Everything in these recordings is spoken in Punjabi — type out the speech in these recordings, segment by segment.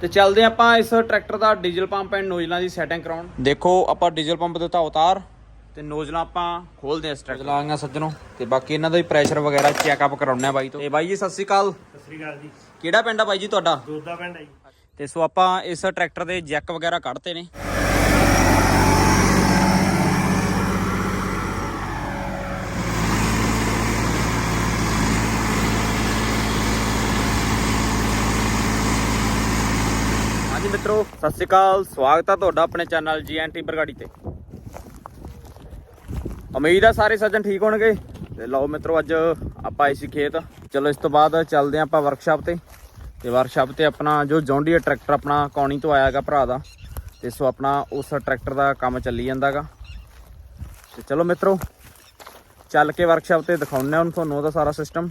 ਤੇ ਚੱਲਦੇ ਆਪਾਂ ਇਸ ਟਰੈਕਟਰ ਦਾ ਡੀਜ਼ਲ ਪੰਪ ਐਂਡ ਨੋਜ਼ਲਾਂ ਦੀ ਸੈਟਿੰਗ ਕਰਾਉਣ। ਦੇਖੋ ਆਪਾਂ ਡੀਜ਼ਲ ਪੰਪ ਦੇ ਤਾਂ ਉਤਾਰ। ਤੇ ਨੋਜ਼ਲਾਂ ਆਪਾਂ ਖੋਲਦੇ ਆ ਇਸ ਟਰੈਕਟਰ ਲਾਂਗਾ ਸੱਜਣੋ। ਤੇ ਬਾਕੀ ਇਹਨਾਂ ਦਾ ਵੀ ਪ੍ਰੈਸ਼ਰ ਵਗੈਰਾ ਚੈੱਕਅਪ ਕਰਾਉਣੇ ਆ ਬਾਈ ਤੋਂ। ਤੇ ਬਾਈ ਜੀ ਸਤਿ ਸ੍ਰੀ ਅਕਾਲ। ਸਤਿ ਸ੍ਰੀ ਅਕਾਲ ਜੀ। ਕਿਹੜਾ ਪਿੰਡ ਆ ਬਾਈ ਜੀ ਤੁਹਾਡਾ? ਦੋਦਾ ਪਿੰਡ ਹੈ ਜੀ। ਤੇ ਸੋ ਆਪਾਂ ਇਸ ਟਰੈਕਟਰ ਦੇ ਜੈਕ ਵਗੈਰਾ ਕੱਢਤੇ ਨੇ। ਹਾਂਜੀ ਮਿੱਤਰੋ, ਸਤਿ ਸ਼੍ਰੀ ਅਕਾਲ। ਸਵਾਗਤ ਆ ਤੁਹਾਡਾ ਆਪਣੇ ਚੈਨਲ ਜੀਐਨਟੀ ਬਰਗਾੜੀ ਤੇ। ਉਮੀਦ ਆ ਸਾਰੇ ਸੱਜਣ ਠੀਕ ਹੋਣਗੇ। ਤੇ ਲਓ ਮਿੱਤਰੋ, ਅੱਜ ਆਪਾਂ ਆਏ ਸੀ ਖੇਤ। ਚਲੋ, ਇਸ ਤੋਂ ਬਾਅਦ ਚੱਲਦੇ ਹਾਂ ਆਪਾਂ ਵਰਕਸ਼ਾਪ ਤੇ। ਤੇ ਵਰਕਸ਼ਾਪ ਤੇ ਆਪਣਾ ਜੋ ਜੌਂਡੀਆ ਟਰੈਕਟਰ ਆਪਣਾ ਕੌਣੀ ਤੋਂ ਆਇਆਗਾ ਭਰਾ ਦਾ। ਤੇ ਸੋ ਆਪਣਾ ਉਸ ਟਰੈਕਟਰ ਦਾ ਕੰਮ ਚੱਲੀ ਜਾਂਦਾਗਾ ਤੇ ਚਲੋ ਮਿੱਤਰੋ, ਚੱਲ ਕੇ ਵਰਕਸ਼ਾਪ ਤੇ ਦਿਖਾਉਂਦੇ ਹਾਂ ਹੁਣ ਤੁਹਾਨੂੰ ਉਹਦਾ ਸਾਰਾ ਸਿਸਟਮ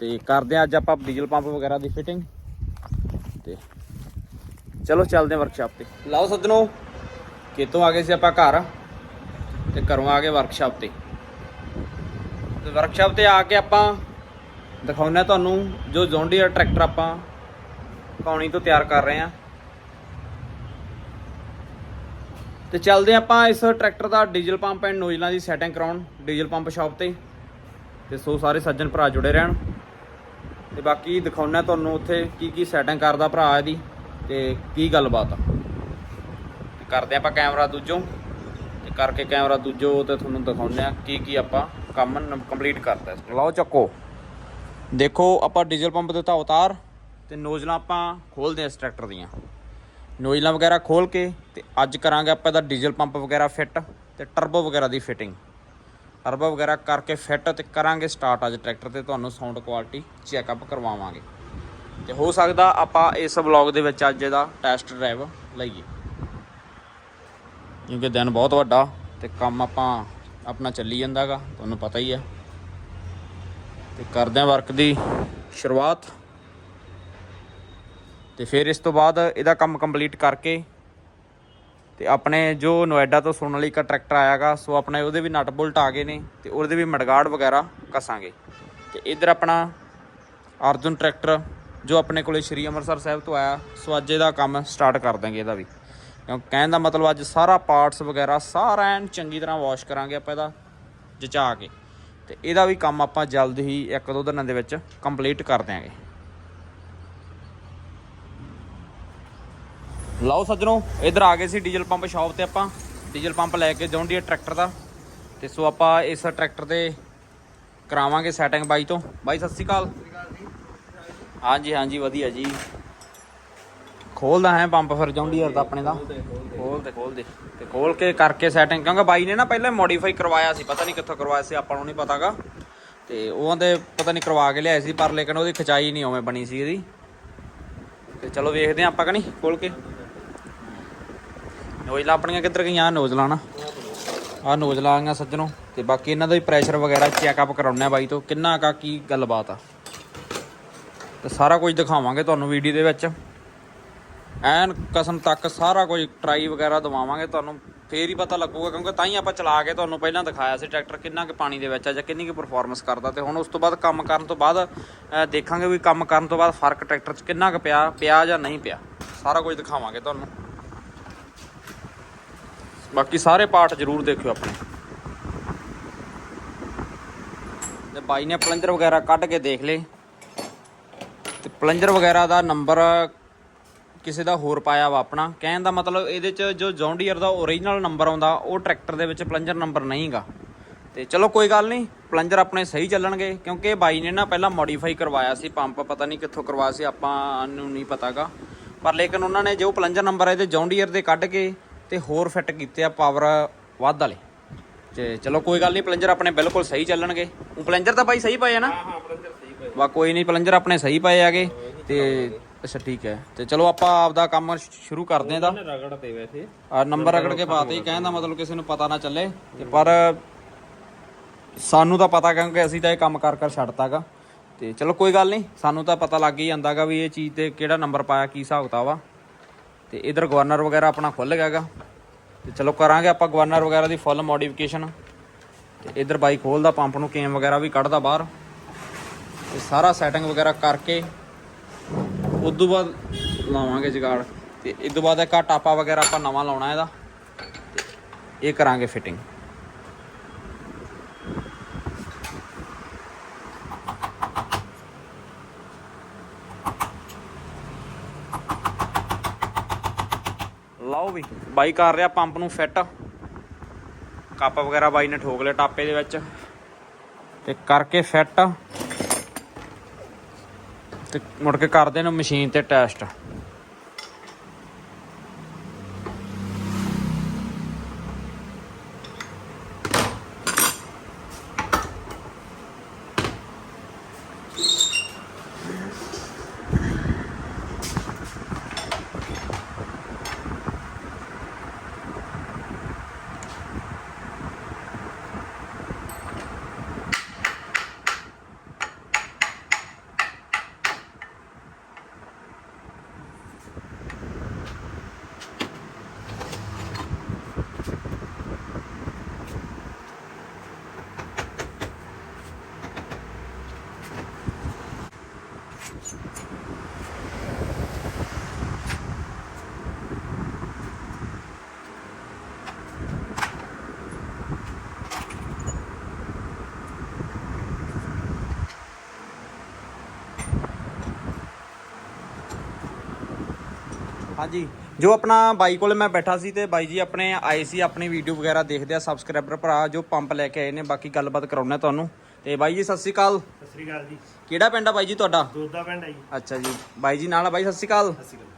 ਤੇ ਕਰਦੇ ਹਾਂ ਅੱਜ ਆਪਾਂ ਡੀਜ਼ਲ ਪੰਪ ਵਗੈਰਾ ਦੀ ਫਿਟਿੰਗ ਤੇ ਚਲੋ ਚੱਲਦੇ ਹਾਂ ਵਰਕਸ਼ਾਪ ਤੇ। ਲਓ ਸੱਜਣੋ ਕਿਤੋਂ ਆ ਗਏ ਸੀ ਆਪਾਂ ਘਰ ਤੇ ਘਰੋਂ ਆ ਗਏ ਵਰਕਸ਼ਾਪ ਤੇ। ਤੇ ਵਰਕਸ਼ਾਪ ਤੇ ਆ ਕੇ ਆਪਾਂ ਦਿਖਾਉਂਦੇ ਹਾਂ ਤੁਹਾਨੂੰ ਜੋ ਜੌਂਡੀਅਰ ਟਰੈਕਟਰ ਆਪਾਂ ਕੌਣੀ ਤੋਂ ਤਿਆਰ ਕਰ ਰਹੇ ਹਾਂ। ਤੇ ਚੱਲਦੇ ਹਾਂ ਆਪਾਂ ਇਸ ਟਰੈਕਟਰ ਦਾ ਡੀਜ਼ਲ ਪੰਪ ਐਂਡ ਨੋਜ਼ਲਾਂ ਦੀ ਸੈਟਿੰਗ ਕਰਾਉਣ ਡੀਜ਼ਲ ਪੰਪ ਸ਼ਾਪ ਤੇ। ਤੇ ਸੋ ਸਾਰੇ ਸੱਜਣ ਭਰਾ ਜੁੜੇ ਰਹਿਣ। ਤੇ ਬਾਕੀ ਦਿਖਾਉਂਦੇ ਹਾਂ ਤੁਹਾਨੂੰ ਉੱਥੇ ਕੀ ਕੀ ਸੈਟਿੰਗ ਕਰਦਾ ਭਰਾ ਇਹਦੀ। ਤੇ ਕੀ ਗੱਲਬਾਤ ਆ? ਤੇ ਕਰਦੇ ਆਪਾਂ ਕੈਮਰਾ ਦੂਜੋਂ। ਤੇ ਕਰਕੇ ਕੈਮਰਾ ਦੂਜੋ ਤੇ ਤੁਹਾਨੂੰ ਦਿਖਾਉਂਦੇ ਆ ਕੀ ਕੀ ਆਪਾਂ ਕੰਮ ਕੰਪਲੀਟ ਕਰਤਾ ਲਓ ਚੱਕੋ। ਦੇਖੋ ਆਪਾਂ ਡੀਜ਼ਲ ਪੰਪ ਦੇ ਤਾਂ ਉਤਾਰ ਤੇ ਨੋਜ਼ਲਾਂ ਆਪਾਂ ਖੋਲਦੇ ਆ ਇਸ ਟਰੈਕਟਰ ਦੀਆਂ। ਨੋਜ਼ਲਾਂ ਵਗੈਰਾ ਖੋਲ ਕੇ ਤੇ ਅੱਜ ਕਰਾਂਗੇ ਆਪਾਂ ਇਹਦਾ ਡੀਜ਼ਲ ਪੰਪ ਵਗੈਰਾ ਫਿੱਟ ਤੇ ਟਰਬੋ ਵਗੈਰਾ ਦੀ ਫਿਟਿੰਗ ਟਰਬੋ ਵਗੈਰਾ ਕਰਕੇ ਫਿੱਟ ਤੇ ਕਰਾਂਗੇ ਸਟਾਰਟ ਅੱਜ ਟਰੈਕਟਰ ਤੇ। ਤੁਹਾਨੂੰ ਸਾਊਂਡ ਕੁਆਲਿਟੀ ਚੈੱਕਅਪ ਕਰਵਾਵਾਂਗੇ। ਤੇ ਹੋ ਸਕਦਾ ਆਪਾਂ ਇਸ ਵਲੌਗ ਦੇ ਵਿੱਚ ਅੱਜ ਇਹਦਾ ਟੈਸਟ ਡਰਾਈਵ ਲਈਏ। ਕਿਉਂਕਿ ਦਿਨ ਬਹੁਤ ਵੱਡਾ ਤੇ ਕੰਮ ਆਪਾਂ ਆਪਣਾ ਚੱਲੀ ਜਾਂਦਾਗਾ, ਤੁਹਾਨੂੰ ਪਤਾ ਹੀ ਹੈ ਤੇ ਕਰਦੇ ਹਾਂ ਵਰਕ ਦੀ ਸ਼ੁਰੂਆਤ। ਤੇ ਫਿਰ ਇਸ ਤੋਂ ਬਾਅਦ ਇਹਦਾ ਕੰਮ ਕੰਪਲੀਟ ਕਰਕੇ ਤੇ ਆਪਣੇ ਜੋ ਨੋਇਡਾ ਤੋਂ ਸੋਨਾਲੀਕਾ ਟਰੈਕਟਰ ਆਇਆਗਾ, ਸੋ ਆਪਣੇ ਉਹਦੇ ਵੀ ਨਟ ਬੁਲਟ ਆ ਗਏ ਨੇ ਤੇ ਉਹਦੇ ਵੀ ਮੜਗਾੜ ਵਗੈਰਾ ਕਸਾਂਗੇ। ਤੇ ਇਧਰ ਆਪਣਾ ਅਰਜੁਨ ਟਰੈਕਟਰ ਜੋ ਆਪਣੇ ਕੋਲੇ ਸ਼੍ਰੀ ਅੰਮ੍ਰਿਤਸਰ ਸਾਹਿਬ ਤੋਂ ਆਇਆ, ਸੋ ਅੱਜ ਇਹਦਾ ਕੰਮ ਸਟਾਰਟ ਕਰ ਦਾਂਗੇ ਇਹਦਾ ਵੀ। ਕਿਉਂਕਿ ਕਹਿਣ ਦਾ ਮਤਲਬ ਅੱਜ ਸਾਰਾ ਪਾਰਟਸ ਵਗੈਰਾ ਸਾਰਾ ਐਨ ਚੰਗੀ ਤਰ੍ਹਾਂ ਵਾਸ਼ ਕਰਾਂਗੇ ਆਪਾਂ ਇਹਦਾ, ਜਚਾ ਕੇ। ਤੇ ਇਹਦਾ ਵੀ ਕੰਮ ਆਪਾਂ ਜਲਦ ਹੀ ਇੱਕ ਦੋ ਦਿਨਾਂ ਦੇ ਵਿੱਚ ਕੰਪਲੀਟ ਕਰ ਦਿਆਂਗੇ। ਲਓ ਸੱਜਣੋ, ਇਧਰ ਆ ਗਏ ਸੀ ਡੀਜ਼ਲ ਪੰਪ ਸ਼ਾਪ ਤੇ ਆਪਾਂ। ਡੀਜ਼ਲ ਪੰਪ ਲੈ ਕੇ ਜੌਂਡੀਆ ਟਰੈਕਟਰ ਦਾ। ਤੇ ਸੋ ਆਪਾਂ ਇਸ ਟਰੈਕਟਰ ਤੇ ਕਰਾਵਾਂਗੇ ਸੈਟਿੰਗ ਬਾਈ ਤੋਂ। ਬਾਈ, ਸਤਿ ਸ਼੍ਰੀ ਅਕਾਲ। ਹਾਂਜੀ ਹਾਂਜੀ, ਵਧੀਆ ਜੀ। ਖੋਲਦਾ ਹੈ ਪੰਪ ਫਿਰ ਜੌਂਡੀਅਰ ਦਾ ਆਪਣੇ ਦਾ। ਖੋਲ ਦੇ ਖੋਲ ਦੇ। ਤੇ ਖੋਲ ਕੇ ਕਰਕੇ ਸੈਟਿੰਗ ਕਿਉਂਕਿ ਬਾਈ ਨੇ ਨਾ ਪਹਿਲਾਂ ਮੋਡੀਫਾਈ ਕਰਵਾਇਆ ਸੀ, ਪਤਾ ਨਹੀਂ ਕਿੱਥੋਂ ਕਰਵਾਇਆ ਸੀ, ਆਪਾਂ ਨੂੰ ਨਹੀਂ ਪਤਾਗਾ। ਤੇ ਉਹ ਦੇ ਪਤਾ ਨਹੀਂ ਕਰਵਾ ਕੇ ਲਿਆਏ ਸੀ, ਪਰ ਲੇਕਿਨ ਉਹਦੀ ਖਚਾਈ ਨਹੀਂ ਉਵੇਂ ਬਣੀ ਸੀ ਇਹਦੀ। ਤੇ ਚਲੋ ਵੇਖਦੇ ਹਾਂ ਆਪਾਂ ਕਣੀ ਖੋਲ ਕੇ। ਨੋਜ਼ਲਾਂ ਆਪਣੀਆਂ ਕਿੱਧਰ ਗਈਆਂ, ਆਹ ਨੋਜ਼ਲਾਂ ਨਾ। ਆ ਨੋਜ਼ਲਾਂ ਆਈਆਂ ਸੱਜਣੋ। ਤੇ ਬਾਕੀ ਇਹਨਾਂ ਦਾ ਵੀ ਪ੍ਰੈਸ਼ਰ ਵਗੈਰਾ ਚੈੱਕਅਪ ਕਰਾਉਣਾ ਬਾਈ ਤੋਂ, ਕਿੰਨਾ ਕਾ ਕੀ ਗੱਲਬਾਤ ਆ। ਤੇ ਸਾਰਾ ਕੁਝ ਦਿਖਾਵਾਂਗੇ ਤੁਹਾਨੂੰ ਵੀਡੀਓ ਦੇ ਵਿੱਚ। ਐਨ ਕਸਮ ਤੱਕ ਸਾਰਾ ਕੁਝ ਟਰਾਈ ਵਗੈਰਾ ਦਵਾਵਾਂਗੇ ਤੁਹਾਨੂੰ, ਫੇਰ ਹੀ ਪਤਾ ਲੱਗੂਗਾ, ਕਿਉਂਕਿ ਤਾਂ ਹੀ ਆਪਾਂ ਚਲਾ ਕੇ ਤੁਹਾਨੂੰ ਪਹਿਲਾਂ ਦਿਖਾਇਆ ਸੀ ਟਰੈਕਟਰ ਕਿੰਨਾ ਕੁ ਪਾਣੀ ਦੇ ਵਿੱਚ ਆ ਜਾਂ ਕਿੰਨੀ ਕੁ ਪਰਫਾਰਮੈਂਸ ਕਰਦਾ ਤੇ ਹੁਣ ਉਸ ਤੋਂ ਬਾਅਦ ਕੰਮ ਕਰਨ ਤੋਂ ਬਾਅਦ ਦੇਖਾਂਗੇ ਵੀ ਕੰਮ ਕਰਨ ਤੋਂ ਬਾਅਦ ਫ਼ਰਕ ਟਰੈਕਟਰ 'ਚ ਕਿੰਨਾ ਕੁ ਪਿਆ ਪਿਆ ਜਾਂ ਨਹੀਂ ਪਿਆ। ਸਾਰਾ ਕੁਝ ਦਿਖਾਵਾਂਗੇ ਤੁਹਾਨੂੰ। ਬਾਕੀ ਸਾਰੇ ਪਾਰਟ ਜ਼ਰੂਰ ਦੇਖਿਓ ਆਪਣੇ। ਤੇ ਬਾਈ ਨੇ ਪਲੰਜਰ ਵਗੈਰਾ ਕੱਢ ਕੇ ਦੇਖ ਲਏ। ਪਲੰਜਰ ਵਗੈਰਾ ਦਾ ਨੰਬਰ ਕਿਸੇ ਦਾ ਹੋਰ ਪਾਇਆ ਵਾ ਆਪਣਾ। ਕਹਿਣ ਦਾ ਮਤਲਬ ਇਹਦੇ ਚ ਜੋ ਜੌਂਡੀਅਰ ਦਾ ਓਰੀਜਨਲ ਨੰਬਰ ਆਉਂਦਾ, ਉਹ ਟਰੈਕਟਰ ਦੇ ਵਿੱਚ ਪਲੰਜਰ ਨੰਬਰ ਨਹੀਂਗਾ। ਤੇ ਚਲੋ ਕੋਈ ਗੱਲ ਨਹੀਂ, ਪਲੰਜਰ ਆਪਣੇ ਸਹੀ ਚੱਲਣਗੇ, ਕਿਉਂਕਿ ਬਾਈ ਨੇ ਨਾ ਪਹਿਲਾਂ ਮੋਡੀਫਾਈ ਕਰਵਾਇਆ ਸੀ ਪੰਪ ਪਤਾ ਨਹੀਂ ਕਿੱਥੋਂ ਕਰਵਾਇਆ ਸੀ, ਆਪਾਂ ਨੂੰ ਨਹੀਂ ਪਤਾਗਾ। ਪਰ ਲੇਕਿਨ ਉਹਨਾਂ ਨੇ ਜੋ ਪਲੰਜਰ ਨੰਬਰ ਇਹਦੇ ਜੌਂਡੀਅਰ ਦੇ ਕੱਢ ਕੇ ਤੇ ਹੋਰ ਫਿੱਟ ਕੀਤੇ ਆ ਪਾਵਰ ਵੱਧ ਵਾਲੇ। ਤੇ ਚਲੋ ਕੋਈ ਗੱਲ ਨਹੀਂ, ਪਲੰਜਰ ਆਪਣੇ ਬਿਲਕੁਲ ਸਹੀ ਚੱਲਣਗੇ। ਉਹ ਪਲੰਜਰ ਤਾਂ ਬਾਈ ਸਹੀ ਪਏ ਆ ਨਾ? ਹਾਂ, ਪਲੰਜਰ ਵਾ ਕੋਈ ਨਹੀਂ ਪਲੰਜਰ ਆਪਣੇ ਸਹੀ ਪਏ ਆਗੇ ਤੇ ਅੱਛਾ ਠੀਕ ਹੈ। ਤੇ ਚਲੋ ਆਪਾਂ ਆਪਦਾ ਕੰਮ ਸ਼- ਸ਼ੁਰੂ ਕਰਦੇ ਹਾਂ ਦਾ ਰਗੜ ਤੇ ਵੈਸੇ। ਆ ਨੰਬਰ ਰਗੜ ਕੇ ਪਾਤੇ ਹੀ ਕਹਿਣ ਦਾ ਮਤਲਬ ਕਿਸੇ ਨੂੰ ਪਤਾ ਨਾ ਚੱਲੇ। ਤੇ ਪਰ ਸਾਨੂੰ ਤਾਂ ਪਤਾ ਕਿਉਂਕਿ ਅਸੀਂ ਤਾਂ ਇਹ ਕੰਮ ਕਰ ਕਰ ਛੱਡਤਾਗਾ ਤੇ ਚਲੋ ਕੋਈ ਗੱਲ ਨਹੀਂ ਸਾਨੂੰ ਤਾਂ ਪਤਾ ਲੱਗ ਹੀ ਜਾਂਦਾਗਾ ਵੀ ਇਹ ਚੀਜ਼ ਤੇ ਕਿਹੜਾ ਨੰਬਰ ਪਾਇਆ ਕੀ ਹਿਸਾਬ ਕਿਤਾਬ ਆ। ਤੇ ਇਧਰ ਗਵਰਨਰ ਵਗੈਰਾ ਆਪਣਾ ਖੁੱਲ ਗਿਆਗਾ ਤੇ ਚਲੋ ਕਰਾਂਗੇ ਆਪਾਂ ਗਵਰਨਰ ਵਗੈਰਾ ਦੀ ਫੁੱਲ ਮੋਡੀਫਿਕੇਸ਼ਨ ਤੇ ਇਧਰ ਬਾਈ ਖੋਲਦਾ ਪੰਪ ਨੂੰ ਕੇਮ ਵਗੈਰਾ ਵੀ ਕੱਢਦਾ ਬਾਹਰ। ਤੇ ਸਾਰਾ ਸੈਟਿੰਗ ਵਗੈਰਾ ਕਰਕੇ ਉਸ ਤੋਂ ਬਾਅਦ ਲਾਵਾਂਗੇ ਜਗਾੜ ਤੇ ਇਸ ਤੋਂ ਬਾਅਦ ਇੱਕ ਆਹ ਟਾਪਾ ਵਗੈਰਾ ਆਪਾਂ ਨਵਾਂ ਲਾਉਣਾ ਇਹਦਾ ਇਹ ਕਰਾਂਗੇ ਫਿਟਿੰਗ ਲਾਓ ਵੀ, ਬਾਈ ਕਰ ਰਿਹਾ ਪੰਪ ਨੂੰ ਫਿੱਟ ਕੱਪ ਵਗੈਰਾ ਬਾਈ ਨੇ ਠੋਕ ਲਿਆ ਟਾਪੇ ਦੇ ਵਿੱਚ। ਤੇ ਕਰਕੇ ਫਿੱਟ ਤੇ ਮੁੜ ਕੇ ਕਰਦੇ ਨੇ ਮਸ਼ੀਨ ਤੇ ਟੈਸਟ। ਹਾਂਜੀ। ਜੋ ਆਪਣਾ ਬਾਈ ਕੋਲ ਮੈਂ ਬੈਠਾ ਸੀ ਤੇ ਬਾਈ ਜੀ ਆਪਣੇ ਆਏ ਸੀ ਆਪਣੀ ਵੀਡੀਓ ਵਗੈਰਾ ਦੇਖਦੇ ਆ ਸਬਸਕ੍ਰਾਈਬਰ ਭਰਾ ਜੋ ਪੰਪ ਲੈ ਕੇ ਆਏ ਨੇ ਬਾਕੀ ਗੱਲਬਾਤ ਕਰਾਉਣਾ ਤੁਹਾਨੂੰ। ਤੇ ਬਾਈ ਜੀ ਸਤਿ ਸ਼੍ਰੀ ਅਕਾਲ। ਸਤਿ ਸ੍ਰੀ ਅਕਾਲ ਜੀ। ਕਿਹੜਾ ਪਿੰਡ ਆ ਬਾਈ ਜੀ ਤੁਹਾਡਾ? ਦੁੱਧ ਦਾ ਪਿੰਡ ਹੈ ਜੀ। ਅੱਛਾ ਜੀ। ਬਾਈ ਜੀ ਨਾਲ ਆ ਬਾਈ ਸਤਿ ਸ਼੍ਰੀ ਅਕਾਲ। ਸਤਿ ਸ੍ਰੀ ਅਕਾਲ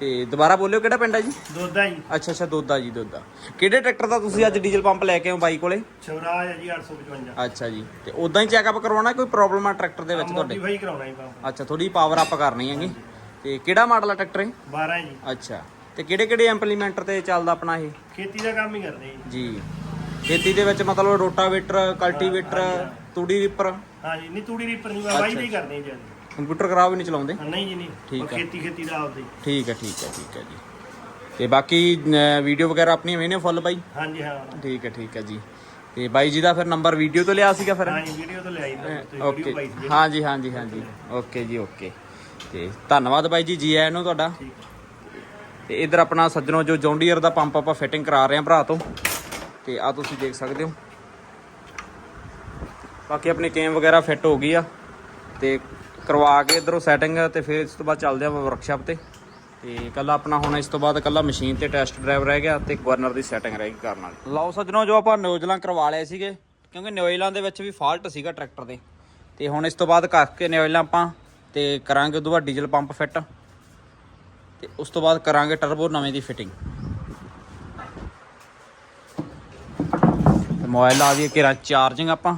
ਤੇ ਦੁਬਾਰਾ ਬੋਲਿਓ ਕਿਹੜਾ ਪਿੰਡ ਆ ਜੀ? ਦੁੱਧ ਦਾ ਜੀ। ਅੱਛਾ ਅੱਛਾ ਦੋਦਾ ਜੀ ਦੋਦਾ। ਕਿਹੜੇ ਟਰੈਕਟਰ ਦਾ ਤੁਸੀਂ ਅੱਜ ਡੀਜ਼ਲ ਪੰਪ ਲੈ ਕੇ ਆਏ ਹੋ ਬਾਈ ਕੋਲੇ? ਸ਼ਿਵਰਾਜ ਹੈ ਜੀ 855 ਅੱਛਾ ਜੀ। ਤੇ ਉਦਾਂ ਹੀ ਚੈੱਕਅਪ ਕਰਵਾਉਣਾ ਕੋਈ ਪ੍ਰੋਬਲਮ ਆ ਟਰੈਕਟਰ ਦੇ ਵਿੱਚ ਤੁਹਾਡੇ? ਮੋਡੀਫਾਈ ਕਰਾਉਣਾ ਜੀ ਪੰਪ ਅੱਛਾ ਥੋੜੀ ਪਾਵਰ ਅਪ ਕਰਨੀ ਹੈਗੀ। ਤੇ ਕਿਹੜਾ ਮਾਡਲ ਆ ਟਰੈਕਟਰ ਇਹ? 12 ਹੈ ਜੀ। ਅੱਛਾ। ਤੇ ਕਿਹੜੇ ਕਿਹੜੇ ਇੰਪਲੀਮੈਂਟਰ ਤੇ ਚੱਲਦਾ ਆਪਣਾ ਇਹ? ਖੇਤੀ ਦਾ ਕੰਮ ਹੀ ਕਰਦੇ ਜੀ। ਜੀ। ਖੇਤੀ ਦੇ ਵਿੱਚ ਮਤਲਬ ਰੋਟਾਵੇਟਰ ਕਲਟੀਵੇਟਰ ਤੂੜੀ ਰੀਪਰ? ਹਾਂ ਜੀ ਨਹੀਂ ਤੂੜੀ ਰੀਪਰ ਨਹੀਂ ਵਾਈ ਦੇ ਹੀ ਕਰਦੇ ਜੀ। ਕੰਪਿਊਟਰ ਖਰਾਬ ਹੀ ਨਹੀਂ ਚਲਾਉਂਦੇ? ਹਾਂ, ਨਹੀਂ ਜੀ ਨਹੀਂ। ਠੀਕ ਆ। ਖੇਤੀ ਖੇਤੀ ਦਾ ਆਪਦੇ ਠੀਕ ਹੈ ਠੀਕ ਹੈ ਠੀਕ ਹੈ ਜੀ। ਤੇ ਬਾਕੀ ਵੀਡੀਓ ਵਗੈਰਾ ਆਪਣੀਆਂ ਵੇਨੇ ਫੁੱਲ ਬਾਈ? ਹਾਂਜੀ ਹਾਂ। ਠੀਕ ਹੈ ਠੀਕ ਹੈ ਜੀ। ਤੇ ਬਾਈ ਜੀ ਦਾ ਫਿਰ ਨੰਬਰ ਵੀਡੀਓ ਤੋਂ ਲਿਆ ਸੀਗਾ ਫਿਰ? ਹਾਂ ਜੀ ਵੀਡੀਓ ਤੋਂ ਓਕੇ ਪਾਈ ਸੀ। ਹਾਂਜੀ ਹਾਂਜੀ ਹਾਂਜੀ। ਓਕੇ ਜੀ ਓਕੇ। ਤੇ ਧੰਨਵਾਦ ਬਾਈ ਜੀ ਜੀ ਆਇਆਂ ਨੂੰ ਤੁਹਾਡਾ। ਠੀਕ ਹੈ ਤੇ ਇਧਰ ਆਪਣਾ ਸੱਜਣੋ, ਜੋ ਜੌਂਡੀਅਰ ਦਾ ਪੰਪ ਆਪਾਂ ਫਿਟਿੰਗ ਕਰਾ ਰਹੇ ਹਾਂ ਭਰਾ ਤੋਂ। ਤੇ ਆ ਤੁਸੀਂ ਦੇਖ ਸਕਦੇ ਹੋ। ਬਾਕੀ ਆਪਣੀ ਕੇਮ ਵਗੈਰਾ ਫਿੱਟ ਹੋ ਗਈ ਆ। ਤੇ ਕਰਵਾ ਕੇ ਇਧਰੋਂ ਸੈਟਿੰਗ ਤੇ ਫਿਰ ਇਸ ਤੋਂ ਬਾਅਦ ਚੱਲਦੇ ਆ ਵਰਕਸ਼ਾਪ ਤੇ। ਤੇ ਕੱਲਾ ਆਪਣਾ ਹੁਣ ਇਸ ਤੋਂ ਬਾਅਦ ਕੱਲਾ ਮਸ਼ੀਨ ਤੇ ਟੈਸਟ ਡਰਾਈਵ ਰਹਿ ਗਿਆ ਤੇ ਗਵਰਨਰ ਦੀ ਸੈਟਿੰਗ ਰਹਿ ਗਈ ਕਰਨ ਵਾਲੀ ਲਓ ਸੱਜਣੋ, ਜੋ ਆਪਾਂ ਨਿਊਜ਼ਲਾਂ ਕਰਵਾ ਲਏ ਸੀਗੇ, ਕਿਉਂਕਿ ਨਿਊਜ਼ਲਾਂ ਦੇ ਵਿੱਚ ਵੀ ਫਾਲਟ ਸੀਗਾ ਟਰੈਕਟਰ ਦੇ। ਤੇ ਹੁਣ ਇਸ ਤੋਂ ਬਾਅਦ ਕਰਕੇ ਨਿਊਜ਼ਲਾਂ ਆਪਾਂ ਤੇ ਕਰਾਂਗੇ ਉਦੋਂ ਬਾਅਦ ਡੀਜ਼ਲ ਪੰਪ ਫਿੱਟ ਤੇ ਉਸ ਤੋਂ ਬਾਅਦ ਕਰਾਂਗੇ ਟਰਬੋ ਨਵੇਂ ਦੀ ਫਿਟਿੰਗ। ਮੋਬਾਈਲ ਲਾ ਦਈਏ ਕਿਰਾ ਚਾਰਜਿੰਗ ਆਪਾਂ।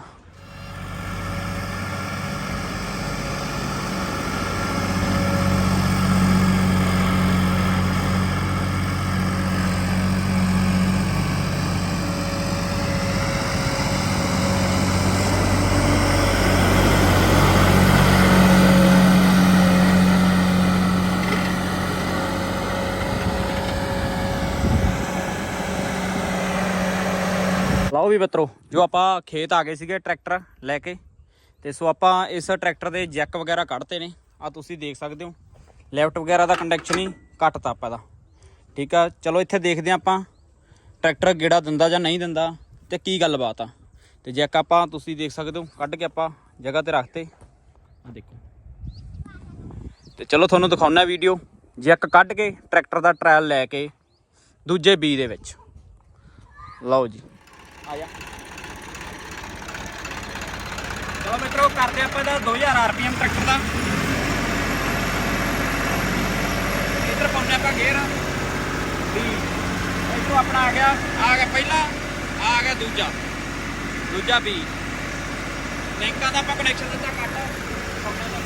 ਲਓ ਵੀ ਮਿੱਤਰੋ। ਜੋ ਆਪਾਂ ਖੇਤ ਆ ਗਏ ਸੀਗੇ ਟਰੈਕਟਰ ਲੈ ਕੇ, ਤੇ ਸੋ ਆਪਾਂ ਇਸ ਟਰੈਕਟਰ ਦੇ ਜੈਕ ਵਗੈਰਾ ਕੱਢਤੇ ਨੇ। ਆ ਤੁਸੀਂ ਦੇਖ ਸਕਦੇ ਹੋ। ਲੈਫਟ ਵਗੈਰਾ ਦਾ ਕੰਡਕਸ਼ਨ ਹੀ ਘੱਟ ਆਪਾਂ ਦਾ। ਠੀਕ ਆ, ਚਲੋ ਇੱਥੇ ਦੇਖਦੇ ਹਾਂ ਆਪਾਂ ਟਰੈਕਟਰ ਗੇੜਾ ਦਿੰਦਾ ਜਾਂ ਨਹੀਂ ਦਿੰਦਾ ਤੇ ਕੀ ਗੱਲਬਾਤ ਆ। ਤੇ ਜੈਕ ਆਪਾਂ ਤੁਸੀਂ ਦੇਖ ਸਕਦੇ ਹੋ, ਕੱਢ ਕੇ ਆਪਾਂ ਜਗ੍ਹਾ ਤੇ ਰੱਖਤੇ। ਆ ਦੇਖੋ। ਤੇ ਚਲੋ ਤੁਹਾਨੂੰ ਦਿਖਾਉਣਾ ਵੀਡੀਓ ਜੈਕ ਕੱਢ ਕੇ ਟਰੈਕਟਰ ਦਾ ਟਰਾਇਲ ਲੈ ਕੇ ਦੂਜੇ ਬੀ ਦੇ ਵਿੱਚ। ਲਓ ਜੀ। ਆ ਜਾ। ਚਲੋ ਮਿੱਤਰੋ, ਕਰਦੇ ਆਪਾਂ ਇਹਦਾ 2000 ਆਰਪੀਐਮ ਟਰੈਕਟਰ ਦਾ। ਇੱਧਰ ਪਾਉਂਦੇ ਆਪਾਂ ਗੇਅਰ। ਵੀ ਇਧਰੋਂ ਆਪਣਾ ਆ ਗਿਆ ਆ ਗਿਆ ਪਹਿਲਾ, ਆ ਗਿਆ ਦੂਜਾ। ਦੂਜਾ ਵੀ। ਲਿੰਕਾਂ ਦਾ ਆਪਾਂ ਕਨੈਕਸ਼ਨ ਦਿੱਤਾ ਕੱਟ ਪਾਉਂਦੇ ਆਪਾਂ।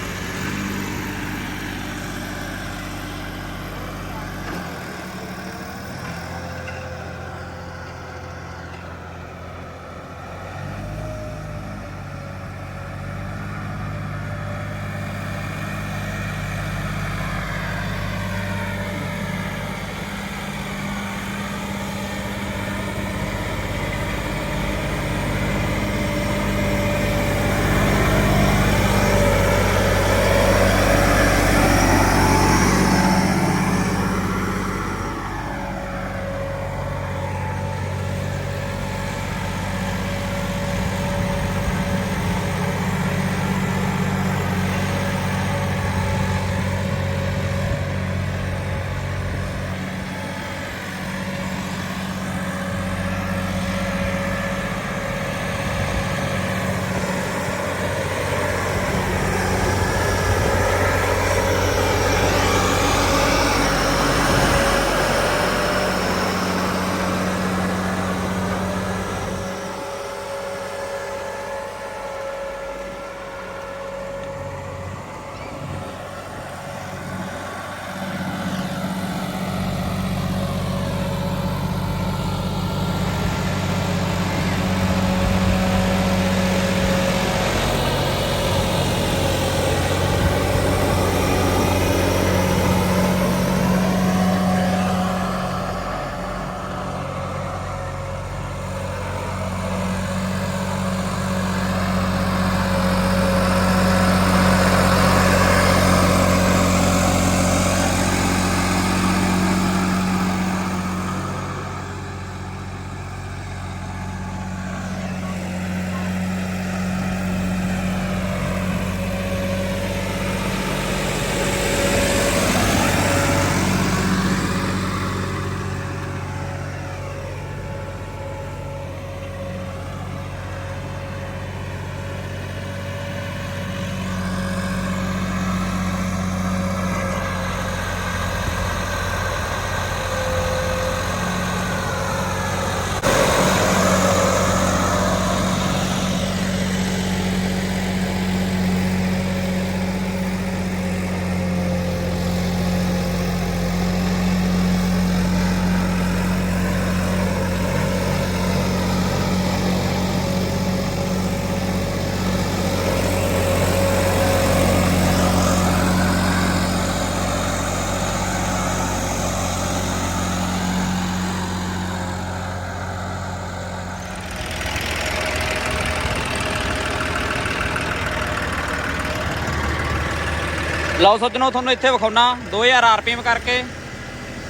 ਲਓ ਸੱਜਣੋ, ਤੁਹਾਨੂੰ ਇੱਥੇ ਵਿਖਾਉਣਾ। 2000 ਆਰਪੀਐਮ ਕਰਕੇ।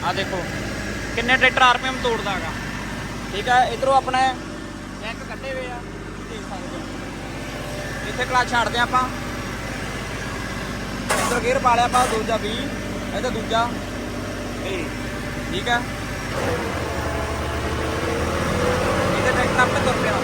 ਆ ਦੇਖੋ, ਕਿੰਨੇ ਟਰੈਕਟਰ ਆਰਪੀਐਮ ਤੋੜਦਾਗਾ ਠੀਕ ਹੈ, ਇਧਰੋਂ ਆਪਣੇ ਚੈੱਕ ਕੱਢੇ ਹੋਏ ਆ। ਦੇਖ ਸਕਦੇ ਹੋ। ਇੱਥੇ ਕਲਾਸ ਛੱਡਦੇ ਆਪਾਂ। ਇੱਧਰ ਗੇਅਰ ਪਾ ਲਿਆ ਆਪਾਂ, ਦੂਜਾ 20 ਇਹਦਾ ਦੂਜਾ ਇਹ ਠੀਕ ਹੈ। ਇਹਦੇ ਟਰੈਕਟਰ ਆਪਣੇ ਤੁਰ ਪਿਆ।